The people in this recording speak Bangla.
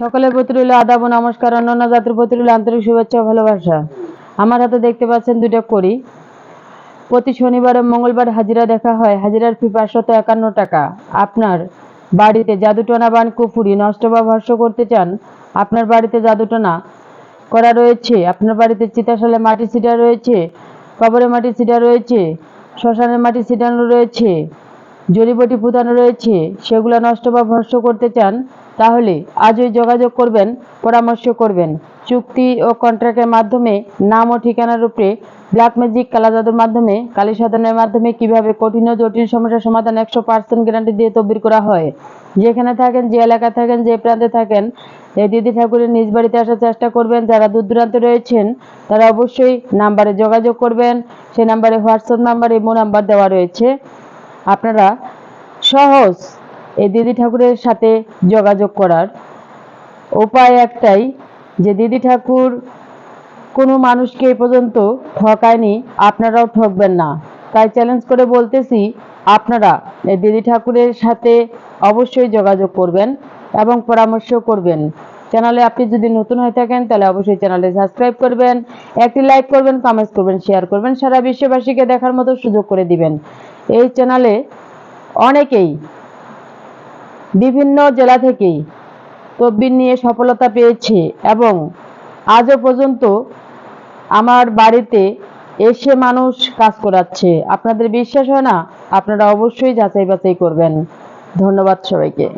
সকলের প্রতি রইল আদাব নমস্কার, অন্যান্য জাতির প্রতি রইল আন্তরিক শুভেচ্ছা ভালোবাসা। আমার হাতে দেখতে পাচ্ছেন দুটো করি প্রতি শনিবার মঙ্গলবার হাজিরা দেখা হয়। হাজিরার ফি পাঁচশত একান্ন টাকা। আপনার বাড়িতে জাদুটনা বান কুফুরি নষ্ট বা ভস্য করতে চান, আপনার বাড়িতে জাদুটনা করা রয়েছে, আপনার বাড়িতে চিতাশালে মাটি ছিটা রয়েছে, কবরে মাটি ছিটা রয়েছে, শ্মশানের মাটি ছিটানো রয়েছে। জড়িবটি পুঁতানো রয়েছে, সেগুলো নষ্ট বা ভস্য করতে চান, তাহলে আজই যোগাযোগ করবেন, পরামর্শ করবেন। চুক্তি ও কন্ট্রাক্টের মাধ্যমে, নাম ও ঠিকানার উপরে ব্ল্যাক ম্যাজিক কালা জাদুর মাধ্যমে কালী সাধনের মাধ্যমে কীভাবে কঠিন ও জটিল সমস্যার সমাধান একশো পার্সেন্ট গ্যারান্টি দিয়ে তদবির করা হয়? যেখানে থাকেন, যে এলাকায় থাকেন, যে প্রান্তে থাকেন এই দিদি ঠাকুরের নিজ বাড়িতে আসার চেষ্টা করবেন। যারা দূর দূরান্তে রয়েছেন, তারা অবশ্যই নাম্বারে যোগাযোগ করবেন। সেই নাম্বারে হোয়াটসঅ্যাপ নাম্বার ইমো নাম্বার দেওয়া রয়েছে। আপনারা সহজ এই দিদি ঠাকুরের সাথে যোগাযোগ করার উপায় একটাই যে দিদি ঠাকুর কোনো মানুষকে এ পর্যন্ত ঠকায়নি, আপনারাও ঠকবেন না। তাই চ্যালেঞ্জ করে বলতেছি, আপনারা দিদি ঠাকুরের সাথে অবশ্যই যোগাযোগ করবেন এবং পরামর্শ করবেন। চ্যানেলে আপনি যদি নতুন হয়ে থাকেন, তাহলে অবশ্যই চ্যানেলে সাবস্ক্রাইব করবেন, একটি লাইক করবেন কমেন্টস করবেন শেয়ার করবেন, সারা বিশ্ববাসীকে দেখার মতো সুযোগ করে দিবেন। এই চ্যানেলে অনেকেই বিভিন্ন জেলা থেকেই তদবির নিয়ে সফলতা পেয়েছে এবং আজও পর্যন্ত আমার বাড়িতে এসে মানুষ কাজ করাচ্ছে। আপনাদের বিশ্বাস হয় না? আপনারা অবশ্যই যাচাই বাছাই করবেন। ধন্যবাদ সবাইকে।